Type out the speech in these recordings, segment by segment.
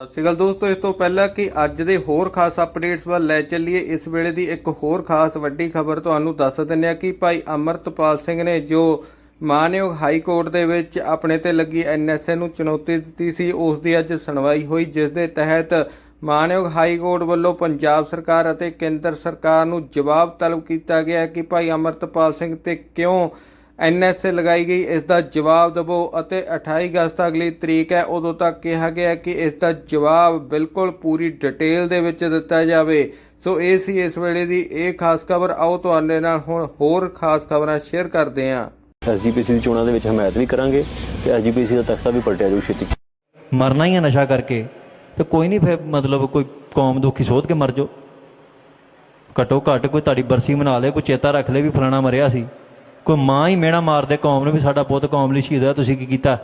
ਸਤਿ ਸ਼੍ਰੀ ਅਕਾਲ ਦੋਸਤੋ, ਇਸ ਤੋਂ ਪਹਿਲਾਂ ਕਿ ਅੱਜ ਦੇ ਹੋਰ ਖਾਸ ਅਪਡੇਟਸ ਵੱਲ ਲੈ ਚੱਲੀਏ, ਇਸ ਵੇਲੇ ਦੀ ਇੱਕ ਹੋਰ ਖਾਸ ਵੱਡੀ ਖਬਰ ਤੁਹਾਨੂੰ ਦੱਸ ਦਿੰਦੇ ਹਾਂ ਕਿ ਭਾਈ ਅਮਰਤਪਾਲ ਸਿੰਘ ਨੇ ਜੋ ਮਾਨਯੋਗ ਹਾਈ ਕੋਰਟ ਦੇ ਵਿੱਚ ਆਪਣੇ ਤੇ ਲੱਗੀ ਐਨਐਸਏ ਨੂੰ ਚੁਣੌਤੀ ਦਿੱਤੀ ਸੀ, ਉਸ ਦੀ ਅੱਜ ਸੁਣਵਾਈ ਹੋਈ, ਜਿਸ ਦੇ ਤਹਿਤ ਮਾਨਯੋਗ ਹਾਈ ਕੋਰਟ ਵੱਲੋਂ ਪੰਜਾਬ ਸਰਕਾਰ ਅਤੇ ਕੇਂਦਰ ਸਰਕਾਰ ਨੂੰ ਜਵਾਬ ਤਲਬ ਕੀਤਾ ਗਿਆ ਕਿ ਭਾਈ ਅਮਰਤਪਾਲ ਸਿੰਘ ਤੇ ਕਿਉਂ ਐਨਐਸਏ ਲਗਾਈ ਗਈ ਇਸ ਦਾ ਜਵਾਬ ਦਿਵੋ ਅਤੇ 28 ਅਗਸਤ ਅਗਲੀ ਤਰੀਕ ਹੈ। ਉਦੋਂ ਤੱਕ ਕਿਹਾ ਗਿਆ ਕਿ ਇਸ ਦਾ ਜਵਾਬ ਬਿਲਕੁਲ ਪੂਰੀ ਡਿਟੇਲ ਦੇ ਵਿੱਚ ਦਿੱਤਾ ਜਾਵੇ। ਸੋ ਇਹ ਸੀ ਇਸ ਵੇਲੇ ਦੀ ਇਹ ਖਾਸ ਖਬਰ। ਆਓ ਤੁਹਾਡੇ ਨਾਲ ਹੁਣ ਹੋਰ ਖਾਸ ਖਬਰਾਂ ਸ਼ੇਅਰ ਕਰਦੇ ਹਾਂ। ਐਸਜੀਪੀਸੀ ਦੀ ਚੋਣਾਂ ਦੇ ਵਿੱਚ ਹਮਾਇਤ ਵੀ ਕਰਾਂਗੇ ਤੇ ਐਸਜੀਪੀਸੀ ਦਾ ਤਖਤਾ ਵੀ ਪਲਟਿਆ ਜਾਊ ਛੇਤੀ। ਮਰਨਾ ਹੀ ਹੈ ਨਸ਼ਾ ਕਰਕੇ। ਤੇ ਕੋਈ ਨਹੀਂ ਫਿਰ ਮਤਲਬ ਕੋਈ ਕੌਮ ਦੁਖੀ ਸੋਧ ਕੇ ਮਰ ਜਾਓ। ਘਟੋ ਘਟ ਕੋਈ ਤੁਹਾਡੀ ਬਰਸੀ ਮਨਾ ਲੇ ਕੋਈ ਚੇਤਾ ਰੱਖ ਲੇ ਵੀ ਫਲਾਣਾ ਮਰਿਆ ਸੀ। ਕੋਈ ਮਾਂ ਹੀ ਮੇਣਾ ਮਾਰਦੇ ਕੌਮ ਨੂੰ ਵੀ ਸਾਡਾ ਪੁੱਤ ਕੌਮ ਲਈ ਸ਼ਹੀਦ ਹੋਇਆ, ਤੁਸੀਂ ਕੀ ਕੀਤਾ?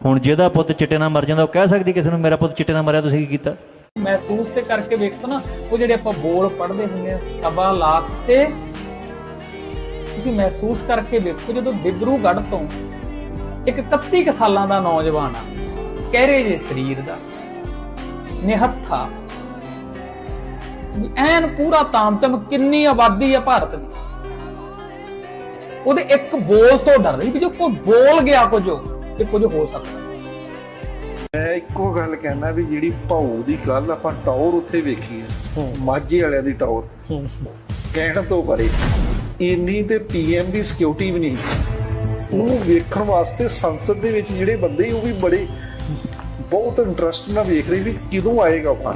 ਹੁਣ ਜਿਹਦਾ ਪੁੱਤ ਚਿੱਟੇ ਨਾਲ ਮਰ ਜਾਂਦਾ, ਉਹ ਕਹਿ ਸਕਦੀ ਕਿਸੇ ਨੂੰ, ਮੇਰਾ ਪੁੱਤ ਚਿੱਟੇ ਨਾਲ ਮਰਿਆ, ਤੁਸੀਂ ਕੀ ਕੀਤਾ? ਮਹਿਸੂਸ ਤੇ ਕਰਕੇ ਵੇਖੋ ਨਾ, ਉਹ ਜਿਹੜੇ ਆਪਾਂ ਬੋਲ ਪੜ੍ਹਦੇ ਹੁੰਦੇ ਆ, ਸਵਾ ਲੱਖ ਸੇ ਤੁਸੀਂ ਮਹਿਸੂਸ ਕਰਕੇ ਵੇਖੋ, ਜਦੋਂ ਡਿਬਰੂਗੜ੍ਹ ਤੋਂ ਇੱਕ 31 ਸਾਲਾਂ ਦਾ ਨੌਜਵਾਨ ਆ, ਕਹਿਰੇ ਜੇ ਸਰੀਰ ਦਾ, ਨਿਹੱਥਾ ਐਨ ਪੂਰਾ ਤਾਮਤਮ ਕਿੰਨੀ ਆਬਾਦੀ ਆ ਭਾਰਤ ਦੀ। ਉਹਦੇ ਇੱਕ ਬੋਲ ਤੋਂ ਡਰ ਰਹੀ ਵੀ ਜੋ ਕੋਈ ਬੋਲ ਗਿਆ ਕੁਝ ਤੇ ਕੁਝ ਹੋ ਸਕਦਾ। ਮੈਂ ਇੱਕੋ ਗੱਲ ਕਹਿਣਾ ਵੀ ਜਿਹੜੀ ਭਾਊ ਦੀ ਗੱਲ ਆਪਾਂ ਟੌਰ ਉੱਥੇ ਵੇਖੀ ਹੈ ਮਾਝੇ ਵਾਲਿਆਂ ਦੀ ਟੌਰ। ਕਹਿਣ ਤੋਂ ਪਰੇ ਇੰਨੀ ਤੇ ਪੀਐਮ ਦੀ ਸਿਕਿਉਰਿਟੀ ਵੀ ਨਹੀਂ। ਉਹਨੂੰ ਵੇਖਣ ਵਾਸਤੇ ਸੰਸਦ ਦੇ ਵਿੱਚ ਜਿਹੜੇ ਬੰਦੇ ਉਹ ਵੀ ਬੜੇ ਬਹੁਤ ਇੰਟਰਸਟ ਨਾਲ ਵੇਖ ਰਹੇ ਵੀ ਕਦੋਂ ਆਏਗਾ ਉਹ।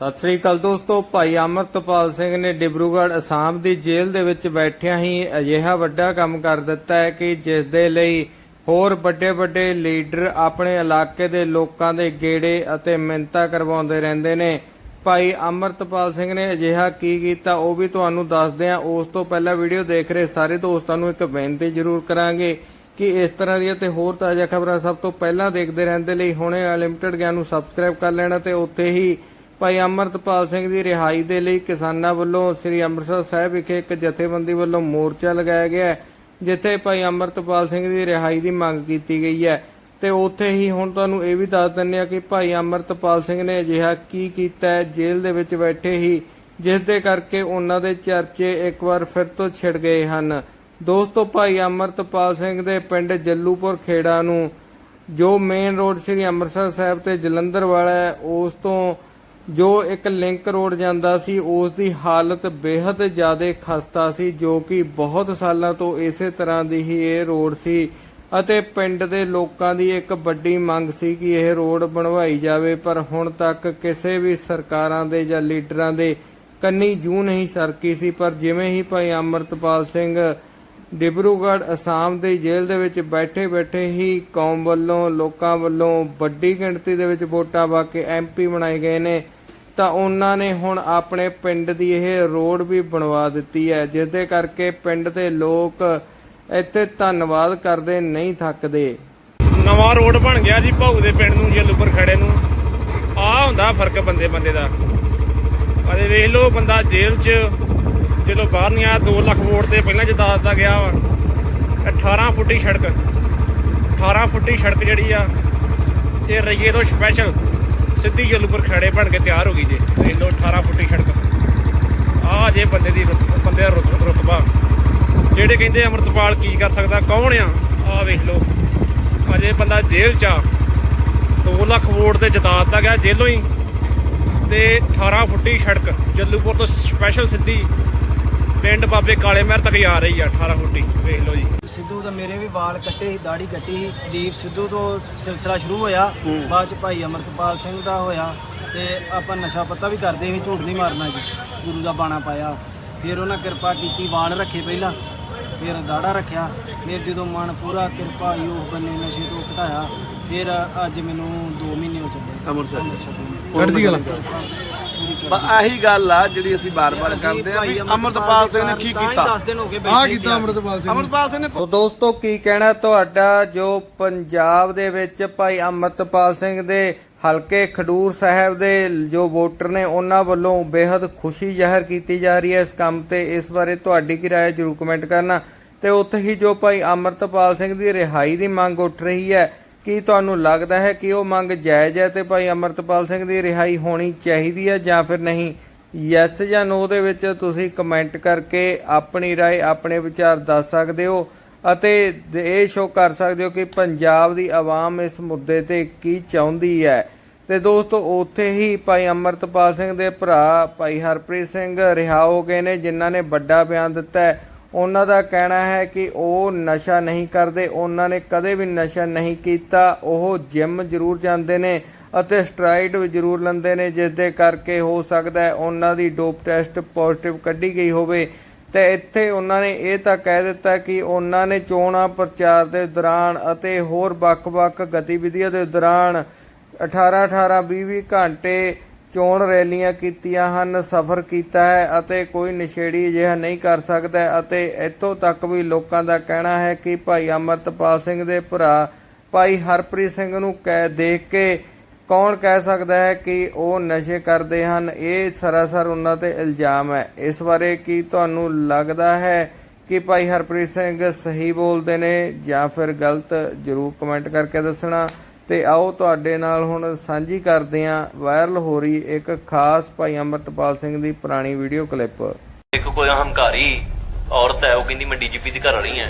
ਸਤਿ ਸ੍ਰੀ ਅਕਾਲ ਦੋਸਤੋ, ਭਾਈ ਅਮਰਤਪਾਲ ਸਿੰਘ ਨੇ ਡਿਬਰੂਗੜ੍ਹ ਅਸਾਮ ਦੀ ਜੇਲ੍ਹ ਦੇ ਵਿੱਚ ਬੈਠਿਆਂ ਹੀ ਅਜਿਹਾ ਵੱਡਾ ਕੰਮ ਕਰ ਦਿੱਤਾ ਹੈ ਕਿ ਜਿਸ ਦੇ ਲਈ ਹੋਰ ਵੱਡੇ ਵੱਡੇ ਲੀਡਰ ਆਪਣੇ ਇਲਾਕੇ ਦੇ ਲੋਕਾਂ ਦੇ ਗੇੜੇ ਅਤੇ ਮਿੰਤਾ ਕਰਵਾਉਂਦੇ ਰਹਿੰਦੇ ਨੇ। ਭਾਈ ਅਮਰਤਪਾਲ ਸਿੰਘ ਨੇ ਅਜਿਹਾ ਕੀ ਕੀਤਾ, ਉਹ ਵੀ ਤੁਹਾਨੂੰ ਦੱਸਦੇ ਹਾਂ। ਉਸ ਤੋਂ ਪਹਿਲਾਂ ਵੀਡੀਓ ਦੇਖ ਰਹੇ ਸਾਰੇ ਦੋਸਤਾਂ ਨੂੰ ਇੱਕ ਬੇਨਤੀ ਜ਼ਰੂਰ ਕਰਾਂਗੇ ਕਿ ਇਸ ਤਰ੍ਹਾਂ ਦੀਆਂ ਤੇ ਹੋਰ ਤਾਜ਼ਾ ਖਬਰਾਂ ਸਭ ਤੋਂ ਪਹਿਲਾਂ ਦੇਖਦੇ ਰਹਿਣ ਦੇ ਲਈ ਹੁਣੇ ਅਨਲਿਮਟਿਡ ਗਿਆਨ ਨੂੰ ਸਬਸਕ੍ਰਾਈਬ ਕਰ ਲੈਣਾ ਤੇ ਉੱਥੇ ਹੀ ਭਾਈ ਅਮਰਤਪਾਲ ਸਿੰਘ ਦੀ ਰਿਹਾਈ ਦੇ ਲਈ ਕਿਸਾਨਾਂ ਵੱਲੋਂ ਸ੍ਰੀ ਅੰਮ੍ਰਿਤਸਰ ਸਾਹਿਬ ਵਿਖੇ ਇੱਕ ਜਥੇਬੰਦੀ ਵੱਲੋਂ ਮੋਰਚਾ ਲਗਾਇਆ ਗਿਆ ਹੈ, ਜਿੱਥੇ ਭਾਈ ਅਮਰਤਪਾਲ ਸਿੰਘ ਦੀ ਰਿਹਾਈ ਦੀ ਮੰਗ ਕੀਤੀ ਗਈ ਹੈ। ਤੇ ਉੱਥੇ ਹੀ ਹੁਣ ਤੁਹਾਨੂੰ ਇਹ ਵੀ ਦੱਸ ਦਿੰਨੇ ਆ ਕਿ ਭਾਈ ਅਮਰਤਪਾਲ ਸਿੰਘ ਨੇ ਅਜਿਹਾ ਕੀ ਕੀਤਾ ਹੈ, ਜੇਲ੍ਹ ਦੇ ਵਿੱਚ ਬੈਠੇ ਹੀ, ਜਿਸ ਦੇ ਕਰਕੇ ਉਹਨਾਂ ਦੇ ਚਰਚੇ ਇੱਕ ਵਾਰ ਫਿਰ ਤੋਂ ਛਿੜ ਗਏ ਹਨ। ਦੋਸਤੋ, ਭਾਈ ਅਮਰਤਪਾਲ ਸਿੰਘ ਦੇ ਪਿੰਡ ਜੱਲੂਪੁਰ ਖੇੜਾ ਨੂੰ ਜੋ ਮੇਨ ਰੋਡ ਸ੍ਰੀ ਅੰਮ੍ਰਿਤਸਰ ਸਾਹਿਬ ਤੇ ਜਲੰਧਰ ਵਾਲਾ ਹੈ, ਉਸ ਤੋਂ ਜੋ ਇੱਕ ਲਿੰਕ ਰੋਡ ਜਾਂਦਾ ਸੀ ਉਸ ਦੀ ਹਾਲਤ ਬੇहद ਜ਼ਿਆਦਾ ਖਸਤਾ ਸੀ, ਜੋ ਕਿ ਬਹੁਤ ਸਾਲਾਂ ਤੋਂ ਇਸੇ ਤਰ੍ਹਾਂ ਦੀ ਹੀ ਇਹ ਰੋਡ ਸੀ ਅਤੇ ਪਿੰਡ ਦੇ ਲੋਕਾਂ ਦੀ ਇੱਕ ਵੱਡੀ ਮੰਗ ਸੀ ਕਿ ਇਹ ਰੋਡ ਬਣਵਾਈ ਜਾਵੇ, ਪਰ ਹੁਣ ਤੱਕ ਕਿਸੇ ਵੀ ਸਰਕਾਰਾਂ ਦੇ ਜਾਂ ਲੀਡਰਾਂ ਦੇ ਕੰਨੀ ਜੂ ਨਹੀਂ ਸਰਕੀ ਸੀ, ਪਰ ਜਿਵੇਂ ਹੀ ਭਾਈ ਅਮਰਤਪਾਲ ਸਿੰਘ ਡਿਬਰੂਗੜ੍ਹ ਅਸਾਮ ਦੇ ਜੇਲ੍ਹ ਦੇ ਵਿੱਚ ਬੈਠੇ ਬੈਠੇ ਹੀ ਕੌਮ ਵੱਲੋਂ, ਲੋਕਾਂ ਵੱਲੋਂ ਵੱਡੀ ਗਿਣਤੀ ਦੇ ਵਿੱਚ ਵੋਟਾਂ ਪਾ ਕੇ ਐਮਪੀ ਬਣਾਏ ਗਏ ਨੇ। ਤਾਂ ਉਹਨਾਂ ਨੇ ਹੁਣ ਆਪਣੇ ਪਿੰਡ ਦੀ ਇਹ ਰੋਡ ਵੀ ਬਣਵਾ ਦਿੱਤੀ ਹੈ ਜਿਸ ਦੇ ਕਰਕੇ ਪਿੰਡ ਦੇ ਲੋਕ ਇੱਥੇ ਧੰਨਵਾਦ ਕਰਦੇ, ਨਹੀਂ ਥੱਕਦੇ। ਨਵਾਂ ਰੋਡ ਬਣ ਗਿਆ ਜੀ ਭਾਊ ਦੇ ਪਿੰਡ ਨੂੰ ਜਲੂਪਰ ਖੜੇ ਨੂੰ। ਆ ਹੁੰਦਾ ਫ਼ਰਕ ਬੰਦੇ ਬੰਦੇ ਦਾ। ਅਰੇ ਵੇਖ ਲਓ, ਬੰਦਾ ਜੇਲ੍ਹ 'ਚ, ਜਦੋਂ ਬਾਹਰ ਨਹੀਂ ਆਇਆ 2 ਲੱਖ ਵੋਟ ਤੇ ਪਹਿਲਾਂ ਜਿੱਦਾਂ ਦੱਸਦਾ ਗਿਆ ਵਾ 18 ਫੁੱਟੀ ਸੜਕ। 18 ਫੁੱਟੀ ਸੜਕ ਜਿਹੜੀ ਆ, ਇਹ ਰਈਏ ਤੋਂ ਸਪੈਸ਼ਲ ਸਿੱਧੀ ਜਲੂਪਰ ਖੜੇ ਬਣ ਕੇ ਤਿਆਰ ਹੋ ਗਈ ਜੇ। ਵੇਖ ਲਓ 18 ਫੁੱਟੀ ਸੜਕ ਆ ਜੇ ਬੰਦੇ ਦੀ ਰੁਤ- ਬੰਦੇ ਦਾ ਰੁਤ- ਰੁਤਬਾ। ਜਿਹੜੇ ਕਹਿੰਦੇ ਅਮਰਤਪਾਲ ਕੀ ਕਰ ਸਕਦਾ, ਕੌਣ ਆ? ਆ ਵੇਖ ਲਓ। ਅਜੇ ਬੰਦਾ ਜੇਲ੍ਹ ਚ ਆ। 2 ਲੱਖ ਵੋਟ ਤੇ ਜਿਤਾ ਦਿੱਤਾ ਗਿਆ ਜੇਲੋਂ ਹੀ। ਤੇ 18 ਫੁੱਟੀ ਸੜਕ, ਜੱਲੂਪੁਰ ਤੋਂ ਸਪੈਸ਼ਲ ਸਿੱਧੀ ਪਿੰਡ ਬਾਬੇ ਕਾਲੇ ਮਹਿਰ ਤੱਕ ਜਾ ਰਹੀ ਆ 18 ਫੁੱਟੀ। ਵੇਖ ਲਓ ਜੀ। ਸਿੱਧੂ ਤਾਂ ਮੇਰੇ ਵੀ ਵਾਲ ਕੱਟੇ ਸੀ ਦਾੜੀ ਕੱਟੀ ਸੀ। ਦੀਪ ਸਿੱਧੂ ਤੋਂ ਸਿਲਸਿਲਾ ਸ਼ੁਰੂ ਹੋਇਆ। ਬਾਅਦ ਚ ਭਾਈ ਅਮਰਤਪਾਲ ਸਿੰਘ ਦਾ ਹੋਇਆ ਤੇ ਆਪਾਂ ਨਸ਼ਾ ਪੱਤਾ ਵੀ ਕਰਦੇ ਸੀ ਝੂਠ ਨਹੀਂ ਮਾਰਨਾ ਜੀ। ਗੁਰੂ ਦਾ ਬਾਣਾ ਪਾਇਆ। ਫਿਰ ਉਹਨਾਂ ਕਿਰਪਾ ਕੀਤੀ ਵਾਲ ਰੱਖੇ ਪਹਿਲਾਂ। ਫਿਰ ਦਾੜਾ ਰੱਖਿਆ। ਫਿਰ ਜਦੋਂ ਮਨ ਪੂਰਾ ਕਿਰਪਾ ਉਸ ਬੰਨੇ ਨਸ਼ੇ ਤੋਂ ਘਟਾਇਆ। ਫਿਰ ਅੱਜ ਮੈਨੂੰ 2 ਮਹੀਨੇ ਹੋ ਚੱਲੇ। ਅੰਮ੍ਰਿਤਸਰ। ਕੱਢਦੀ ਗੱਲ? ਆਹੀ ਗੱਲ ਆ ਜਿਹੜੀ ਅਸੀਂ ਬਾਰ-ਬਾਰ ਕਰਦੇ ਆ ਵੀ ਅਮਰਤਪਾਲ ਸਿੰਘ ਨੇ ਕੀ ਕੀਤਾ? 10 ਦਿਨ ਹੋ ਗਏ ਆ ਕੀਤਾ ਅਮਰਤਪਾਲ ਸਿੰਘ ਅਮਰਤਪਾਲ ਸਿੰਘ ਨੇ ਸੋ ਦੋਸਤੋ ਕੀ ਕਹਿਣਾ ਤੁਹਾਡਾ ਜੋ ਪੰਜਾਬ ਦੇ ਵਿੱਚ ਭਾਈ ਅਮਰਤਪਾਲ ਸਿੰਘ ਦੇ ਹਲਕੇ ਖਡੂਰ ਸਾਹਿਬ ਦੇ ਜੋ ਵੋਟਰ ਨੇ ਉਹਨਾਂ ਵੱਲੋਂ ਬੇहद ਖੁਸ਼ੀ ਜ਼ਾਹਰ ਕੀਤੀ ਜਾ ਰਹੀ ਹੈ ਇਸ ਕੰਮ ਤੇ। ਇਸ ਬਾਰੇ ਤੁਹਾਡੀ ਕੀ ਰਾਏ ਜਰੂਰ ਕਮੈਂਟ ਕਰਨਾ। ਤੇ ਉੱਥੇ ਹੀ ਜੋ ਭਾਈ ਅਮਰਤਪਾਲ ਸਿੰਘ ਦੀ ਰਿਹਾਈ ਦੀ ਮੰਗ ਉੱਠ ਰਹੀ ਹੈ ਕੀ ਤੁਹਾਨੂੰ ਲੱਗਦਾ ਹੈ ਕਿ ਉਹ ਮੰਗ ਜਾਇਜ਼ ਹੈ ਤੇ ਭਾਈ ਅਮਰਤਪਾਲ ਸਿੰਘ ਦੀ ਰਿਹਾਈ ਹੋਣੀ ਚਾਹੀਦੀ ਹੈ ਜਾਂ ਫਿਰ ਨਹੀਂ ਯੈਸ ਜਾਂ ਨੋ ਦੇ ਵਿੱਚ ਤੁਸੀਂ ਕਮੈਂਟ ਕਰਕੇ ਆਪਣੀ رائے ਆਪਣੇ ਵਿਚਾਰ ਦੱਸ ਸਕਦੇ ਹੋ ਅਤੇ ਦ- ਇਹ ਸ਼ੋਅ ਕਰ ਸਕਦੇ ਹੋ ਕਿ ਪੰਜਾਬ ਦੀ ਆਵਾਮ ਇਸ ਮੁੱਦੇ ਤੇ ਕੀ ਚਾਹੁੰਦੀ ਹੈ ਤੇ ਦੋਸਤੋ ਉੱਥੇ ਹੀ ਭਾਈ ਅਮਰਤਪਾਲ ਸਿੰਘ ਦੇ ਭਰਾ ਭਾਈ ਹਰਪ੍ਰੀਤ ਸਿੰਘ ਰਿਹਾ ਹੋ ਗਏ ਨੇ ਜਿਨ੍ਹਾਂ ਨੇ ਵੱਡਾ ਬਿਆਨ ਦਿੱਤਾ ਹੈ ਉਹਨਾਂ ਦਾ ਕਹਿਣਾ ਹੈ ਕਿ ਉਹ ਨਸ਼ਾ ਨਹੀਂ ਕਰਦੇ, ਉਹਨਾਂ ਨੇ ਕਦੇ ਵੀ ਨਸ਼ਾ ਨਹੀਂ ਕੀਤਾ। ਉਹ ਜਿਮ ਜ਼ਰੂਰ ਜਾਂਦੇ ਨੇ ਅਤੇ ਸਟਰਾਈਡ ਵੀ ਜ਼ਰੂਰ ਲੈਂਦੇ ਨੇ, ਜਿਸ ਦੇ ਕਰਕੇ ਹੋ ਸਕਦਾ ਹੈ ਉਹਨਾਂ ਦੀ ਡੋਪ ਟੈਸਟ ਪੋਜ਼ਿਟਿਵ ਕੱਢੀ ਗਈ ਹੋਵੇ। ਤੇ ਇੱਥੇ ਉਹਨਾਂ ਨੇ ਇਹ ਤਾਂ ਕਹਿ ਦਿੱਤਾ ਕਿ ਉਹਨਾਂ ਨੇ ਚੋਣਾਂ ਪ੍ਰਚਾਰ ਦੇ ਦੌਰਾਨ ਅਤੇ ਹੋਰ ਵੱਖ-ਵੱਖ ਗਤੀਵਿਧੀਆਂ ਦੇ ਦੌਰਾਨ 18 18 20 20 ਘੰਟੇ ਚੋਣ ਰੈਲੀਆਂ ਕੀਤੀਆਂ ਹਨ, ਸਫ਼ਰ ਕੀਤਾ ਹੈ ਅਤੇ ਕੋਈ ਨਸ਼ੇੜੀ ਅਜਿਹਾ ਨਹੀਂ ਕਰ ਸਕਦਾ ਅਤੇ ਇੱਥੋਂ ਤੱਕ ਵੀ ਲੋਕਾਂ ਦਾ ਕਹਿਣਾ ਹੈ ਕਿ ਭਾਈ ਅਮਰਤਪਾਲ ਸਿੰਘ ਦੇ ਭਰਾ ਭਾਈ ਹਰਪ੍ਰੀਤ ਸਿੰਘ ਨੂੰ ਕਹਿ ਦੇਖ ਕੇ ਕੌਣ ਕਹਿ ਸਕਦਾ ਹੈ ਕਿ ਉਹ ਨਸ਼ੇ ਕਰਦੇ ਹਨ, ਇਹ ਸਰਾਸਰ ਉਹਨਾਂ ਤੇ ਇਲਜ਼ਾਮ ਹੈ। ਇਸ ਬਾਰੇ ਕੀ ਤੁਹਾਨੂੰ ਲੱਗਦਾ ਹੈ ਕਿ ਭਾਈ ਹਰਪ੍ਰੀਤ ਸਿੰਘ ਸਹੀ ਬੋਲਦੇ ਨੇ ਜਾਂ ਫਿਰ ਗਲਤ? ਜਰੂਰ ਕਮੈਂਟ ਕਰਕੇ ਦੱਸਣਾ। ਤੇ ਆਓ ਤੁਹਾਡੇ ਨਾਲ ਹੁਣ ਸਾਂਝੀ ਕਰਦੇ ਹਾਂ ਵਾਇਰਲ ਹੋ ਰਹੀ ਇੱਕ ਖਾਸ ਭਾਈ ਅਮਰਤਪਾਲ ਸਿੰਘ ਦੀ ਪੁਰਾਣੀ ਵੀਡੀਓ ਕਲਿੱਪ। ਇੱਕ ਕੋਈ ਹੰਕਾਰੀ ਔਰਤ ਹੈ, ਉਹ ਕਹਿੰਦੀ ਮੈਂ ਡੀਜੀਪੀ ਦੀ ਘਰ ਵਾਲੀ ਹਾਂ।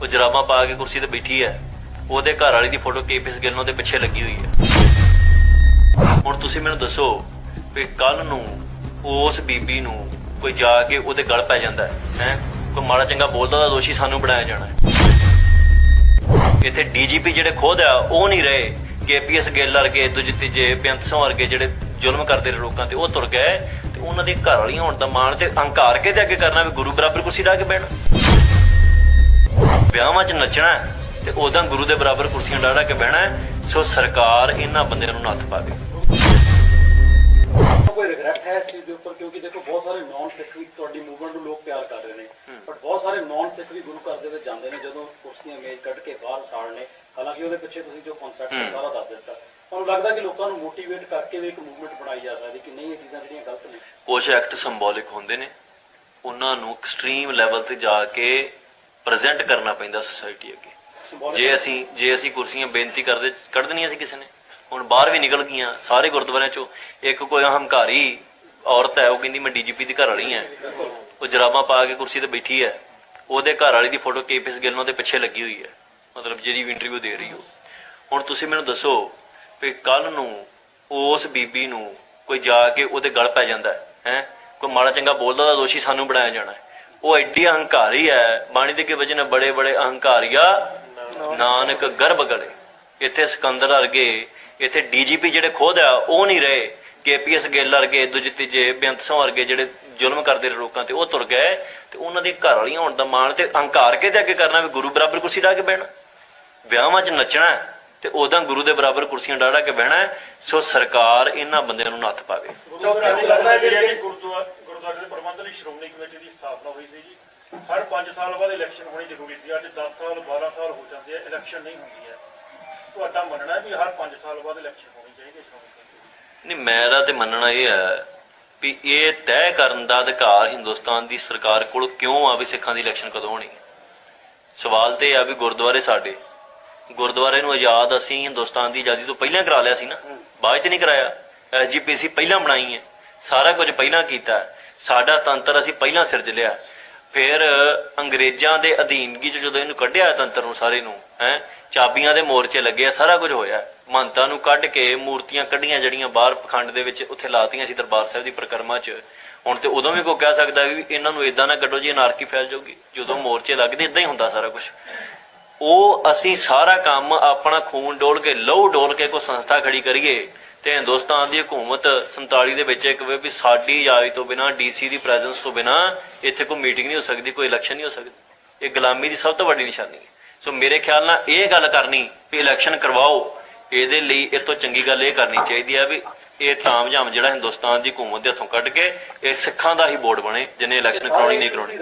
ਉਹ ਜਰਾਬਾਂ ਪਾ ਕੇ ਕੁਰਸੀ ਤੇ ਬੈਠੀ ਹੈ। ਉਹਦੇ ਘਰ ਵਾਲੀ ਦੀ ਫੋਟੋ ਕੇਪੀਐਸ ਗਿੱਲ ਦੇ ਪਿੱਛੇ ਲੱਗੀ ਹੋਈ ਹੈ। ਹੁਣ ਤੁਸੀਂ ਮੈਨੂੰ ਦੱਸੋ ਵੀ ਕੱਲ ਨੂੰ ਉਸ ਬੀਬੀ ਨੂੰ ਕੋਈ ਜਾ ਕੇ ਉਹਦੇ ਗਲ ਪੈ ਜਾਂਦਾ ਹੈ। ਹੈਂ? ਕੋਈ ਮਾੜਾ ਚੰਗਾ ਬੋਲਦਾ ਤਾਂ ਦੋਸ਼ੀ ਸਾਨੂੰ ਬਣਾਇਆ ਜਾਣਾ ਹੈ। ਇੱਥੇ ਡੀਜੀਪੀ ਜਿਹੜੇ ਖੁਦ ਆ, ਉਹ ਨਹੀਂ ਰਹੇ ਕੇਪੀਐਸ ਗਿੱਲ ਵਰਗੇ, ਦੂਜੇ ਤੀਜੇ ਬੇਅੰਤ ਸਿੰਘ ਵਰਗੇ ਜਿਹੜੇ ਜ਼ੁਲਮ ਕਰਦੇ ਨੇ ਲੋਕਾਂ ਤੇ, ਉਹ ਤੁਰ ਗਏ ਤੇ ਉਹਨਾਂ ਦੀ ਘਰ ਵਾਲੀਆਂ ਹੋਣ ਦਾ ਮਾਣ ਤੇ ਹੰਕਾਰ ਕੇ ਤੇ ਅੱਗੇ ਕਰਨਾ ਵੀ ਗੁਰੂ ਬਰਾਬਰ ਕੁਰਸੀ ਢਾ ਕੇ ਬਹਿਣਾ? ਵਿਆਹਾਂ 'ਚ ਨੱਚਣਾ ਤੇ ਉਦਾਂ ਗੁਰੂ ਦੇ ਬਰਾਬਰ ਕੁਰਸੀਆਂ ਢਾ ਢਾ ਕੇ ਬਹਿਣਾ, ਸੋ ਸਰਕਾਰ ਇਹਨਾਂ ਬੰਦਿਆਂ ਨੂੰ ਨੱਥ ਪਾਵੇ। ਕੋਈ ਰਿਗਰੈਟ ਹੈ ਇਸ ਚੀਜ਼ ਦੇ ਉੱਪਰ? ਕਿਉਂਕਿ ਦੇਖੋ ਬਹੁਤ ਸਾਰੇ ਨਾਨ ਸਿੱਖ ਵੀ ਤੁਹਾਡੀ ਮੂਵਮੈਂਟ ਨੂੰ ਲੋਕ ਪਿਆਰ ਕਰ ਰਹੇ ਨੇ। ਬਟ ਬਹੁਤ ਸਾਰੇ ਨਾਨ ਸਿੱਖ ਵੀ ਗੁਰੂ ਘਰ ਦੇ ਵਿੱਚ ਜਾਂਦੇ ਨੇ ਜਦੋਂ ਕੁਰਸੀਆਂ ਮੇਜ਼ ਕੱਢ ਕੇ ਬਾਹਰ ਸਾੜਨੇ ਹਾਲਾਂਕਿ ਉਹਦੇ ਪਿੱਛੇ ਤੁਸੀਂ ਜੋ ਕਨਸੈਪਟ ਹੈ ਸਾਰਾ ਦੱਸ ਦਿੱਤਾ। ਤੁਹਾਨੂੰ ਲੱਗਦਾ ਕਿ ਲੋਕਾਂ ਨੂੰ ਮੋਟੀਵੇਟ ਕਰਕੇ ਵੀ ਇੱਕ ਮੂਵਮੈਂਟ ਬਣਾਈ ਜਾ ਸਕਦੀ ਕਿ ਨਹੀਂ ਇਹ ਚੀਜ਼ਾਂ ਜਿਹੜੀਆਂ ਗਲਤ ਨੇ? ਕੁਝ ਐਕਟ ਸਿੰਬੋਲਿਕ ਹੁੰਦੇ ਨੇ। ਉਹਨਾਂ ਨੂੰ ਐਕਸਟ੍ਰੀਮ ਲੈਵਲ ਤੇ ਜਾ ਕੇ ਪ੍ਰੈਜ਼ੈਂਟ ਕਰਨਾ ਪੈਂਦਾ ਸੋਸਾਇਟੀ ਅੱਗੇ। ਜੇ ਅਸੀਂ ਜੇ ਅਸੀਂ ਕੁਰਸੀਆਂ ਬੇਨਤੀ ਕਰਦੇ ਕੱਢ ਦੇਣੀਆਂ ਸੀ ਕਿਸੇ ਨੇ? ਹੁਣ ਬਾਹਰ ਵੀ ਨਿਕਲ ਗਈਆਂ ਸਾਰੇ ਗੁਰਦੁਆਰਿਆਂ ਚੋਂ। ਇੱਕ ਕੋਈ ਹੰਕਾਰੀ ਔਰਤ ਹੈ ਉਹ ਕਹਿੰਦੀ ਮੈਂ ਡੀਜੀਪੀ ਦੀ ਘਰ ਵਾਲੀ ਹਾਂ। ਉਹ ਜਰਾਬਾਂ ਪਾ ਕੇ ਕੁਰਸੀ ਤੇ ਬੈਠੀ ਹੈ। ਉਹਦੇ ਘਰ ਵਾਲੀ ਦੀ ਫੋਟੋ ਕੇਪੀਐਸ ਗਿੱਲ ਨੂੰ ਉਹਦੇ ਪਿੱਛੇ ਲੱਗੀ ਹੋਈ ਹੈ। ਮਤਲਬ ਜਿਹੜੀ ਵੀ ਇੰਟਰਵਿਊ ਦੇ ਰਹੀ ਹੋ ਹੁਣ ਤੁਸੀਂ ਮੈਨੂੰ ਦੱਸੋ ਵੀ ਕੱਲ ਨੂੰ ਉਸ ਬੀਬੀ ਨੂੰ ਕੋਈ ਜਾ ਕੇ ਉਹਦੇ ਗਲ ਪੈ ਜਾਂਦਾ ਹੈ ਹੈਂ? ਕੋਈ ਮਾੜਾ ਚੰਗਾ ਬੋਲਦਾ ਤਾਂ ਦੋਸ਼ੀ ਸਾਨੂੰ ਬਣਾਇਆ ਜਾਣਾ ਉਹ ਐਡੀ ਅਹੰਕਾਰੀ ਹੈ ਬਾਣੀ ਦੇ ਕੇ ਵਜਨ ਬੜੇ ਬੜੇ ਅਹੰਕਾਰੀਆ ਨਾਨਕ ਗਰਭ ਗਲੇ। ਇੱਥੇ ਸਿਕੰਦਰ ਵਰਗੇ ਇੱਥੇ ਡੀਜੀਪੀ ਜਿਹੜੇ ਖੁਦ ਆ, ਉਹ ਨਹੀਂ ਰਹੇ ਕੇਪੀਐਸ ਗਿੱਲ ਵਰਗੇ, ਦੂਜੇ ਤੀਜੇ ਬੇਅੰਤ ਵਰਗੇ ਜਿਹੜੇ ਜ਼ੁਲਮ ਕਰਦੇ ਨੇ ਲੋਕਾਂ ਤੇ, ਉਹ ਤੁਰ ਗਏ ਤੇ ਉਹਨਾਂ ਦੀ ਘਰ ਵਾਲੀਆਂ ਹੋਣ ਦਾ ਮਾਣ ਤੇ ਅਹੰਕਾਰ ਕੇ ਤੇ ਅੱਗੇ ਕਰਨਾ ਵੀ ਗੁਰੂ ਬਰਾਬਰ ਕੁਰਸੀ ਢਾ ਕੇ ਬਹਿਣਾ? ਵਿਆਹਾਂ 'ਚ ਨੱਚਣਾ ਤੇ ਉਦਾਂ ਗੁਰੂ ਦੇ ਬਰਾਬਰ ਕੁਰਸੀਆਂ ਢਾ ਕੇ ਬਹਿਣਾ ਸੋ ਸਰਕਾਰ ਇਹਨਾਂ ਬੰਦਿਆਂ ਨੂੰ ਨੱਥ ਪਾਵੇ। ਗੁਰਦੁਆਰੇ ਦੇ ਪ੍ਰਬੰਧ ਲਈ ਸ਼੍ਰੋਮਣੀ ਕਮੇਟੀ ਦੀ ਸਥਾਪਨਾ ਹੋਈ ਸੀ ਜੀ, ਹਰ 5 ਸਾਲ ਬਾਅਦ ਇਲੈਕਸ਼ਨ ਹੋਣੀ ਜ਼ਰੂਰੀ ਸੀ, ਅੱਜ 10 ਸਾਲ 12 ਸਾਲ ਹੋ ਜਾਂਦੇ ਆ ਇਲੈਕਸ਼ਨ ਨਹੀਂ ਹੁੰਦੀ ਹੈ। ਤੁਹਾਡਾ ਮੰਨਣਾ ਵੀ ਹਰ 5 ਸਾਲ ਬਾਅਦ ਇਲੈਕਸ਼ਨ ਹੋਣੀ ਚਾਹੀਦੀ ਹੈ ਸ਼੍ਰੋਮਣੀ ਕਮੇਟੀ ਦੀ। ਨਹੀਂ ਮੇਰਾ ਤੇ ਮੰਨਣਾ ਇਹ ਹੈ ਵੀ ਇਹ ਤੈਅ ਕਰਨ ਦਾ ਅਧਿਕਾਰ ਹਿੰਦੁਸਤਾਨ ਦੀ ਸਰਕਾਰ ਕੋਲ ਕਿਉਂ ਆ ਵੀ ਸਿੱਖਾਂ ਦੀ ਇਲੈਕਸ਼ਨ ਕਦੋਂ ਹੋਣੀ? ਹੈ ਸਵਾਲ ਤੇ ਇਹ ਆ ਵੀ ਗੁਰਦੁਆਰੇ ਸਾਡੇ ਗੁਰਦੁਆਰੇ ਨੂੰ ਆਜ਼ਾਦ ਅਸੀਂ ਹਿੰਦੁਸਤਾਨ ਦੀ ਆਜ਼ਾਦੀ ਤੋਂ ਪਹਿਲਾਂ ਕਰਾ ਲਿਆ ਸੀ ਨਾ ਬਾਅਦ ਚ ਨਹੀਂ ਕਰਾਇਆ। ਐਸਜੀਪੀਸੀ ਪਹਿਲਾਂ ਬਣਾਈ ਹੈ ਸਾਰਾ ਕੁਝ ਪਹਿਲਾਂ ਕੀਤਾ ਹੈ। ਸਾਡਾ ਤੰਤਰ ਅਸੀਂ ਪਹਿਲਾਂ ਸਿਰਜ ਲਿਆ। ਫਿਰ ਅੰਗਰੇਜ਼ਾਂ ਦੇ ਅਧੀਨਗੀ ਚ ਜਦੋਂ ਇਹਨੂੰ ਕੱਢਿਆ ਤੰਤਰ ਨੂੰ ਸਾਰੇ ਨੂੰ, ਹੈ, ਚਾਬੀਆਂ ਦੇ ਮੋਰਚੇ ਲੱਗੇ ਸਾਰਾ ਕੁਝ ਹੋਇਆ। ਮਹੰਤਾਂ ਨੂੰ ਕੱਢ ਕੇ ਮੂਰਤੀਆਂ ਕੱਢੀਆਂ ਜਿਹੜੀਆਂ ਬਾਹਰ ਪਖੰਡ ਦੇ ਵਿੱਚ ਉੱਥੇ ਲਾਤੀਆਂ ਸੀ ਦਰਬਾਰ ਸਾਹਿਬ ਦੀ ਪ੍ਰਕਰਮਾ 'ਚ। ਹੁਣ ਤੇ ਉਦੋਂ ਵੀ ਕੋਈ ਕਹਿ ਸਕਦਾ ਵੀ ਇਹਨਾਂ ਨੂੰ ਇਦਾਂ ਨਾ ਕੱਢੋ ਜੀ, ਅਨਾਰਕੀ ਫੈਲ ਜਾਊਗੀ। ਜਦੋਂ ਮੋਰਚੇ ਲੱਗਦੇ ਇਦਾਂ ਹੀ ਹੁੰਦਾ ਸਾਰਾ ਕੁਝ। ਉਹ ਅਸੀਂ ਸਾਰਾ ਕੰਮ ਆਪਣਾ ਖੂਨ ਡੋਲ ਕੇ, ਲਹੂ ਡੋਲ ਕੇ ਕੋਈ ਸੰਸਥਾ ਖੜੀ ਕਰੀਏ ਤੇ ਹਿੰਦੁਸਤਾਨ ਦੀ ਹਕੂਮਤ 47 ਦੇ ਵਿੱਚ ਇੱਕ ਵੇ ਵੀ ਸਾਡੀ ਇਜਾਜ਼ਤ ਤੋਂ ਬਿਨਾ ਡੀਸੀ ਦੀ ਪ੍ਰੈਜ਼ੈਂਸ ਤੋਂ ਬਿਨਾ ਇੱਥੇ ਕੋਈ ਮੀਟਿੰਗ ਨਹੀਂ ਹੋ ਸਕਦੀ, ਕੋਈ ਇਲੈਕਸ਼ਨ ਨਹੀਂ ਹੋ ਸਕਦੀ। ਇਹ ਗੁਲਾਮੀ ਦੀ ਸਭ ਤੋਂ ਵੱਡੀ ਨਿਸ਼ਾਨੀ ਹੈ। ਸੋ ਮੇਰੇ ਖਿਆਲ ਨਾਲ ਇਹ ਗੱਲ ਕਰਨੀ ਵੀ ਇਲੈਕਸ਼ਨ ਕਰਵਾਓ, ਇਹਦੇ ਲਈ ਇਹ ਤੋਂ ਚੰਗੀ ਗੱਲ ਇਹ ਕਰਨੀ ਚਾਹੀਦੀ ਹੈ ਵੀ ਇਹ ਤਾਮਝਾਮ ਜਿਹੜਾ ਹਿੰਦੁਸਤਾਨ ਦੀ ਹਕੂਮਤ ਦੇ ਹੱਥੋਂ ਕੱਢ ਕੇ ਇਹ ਸਿੱਖਾਂ ਦਾ ਹੀ ਬੋਰਡ ਬਣੇ, ਜਿਹਨੇ ਇਲੈਕਸ਼ਨ ਕਰਾਉਣੀ ਨਹੀਂ ਕਰਾਉਣੀ।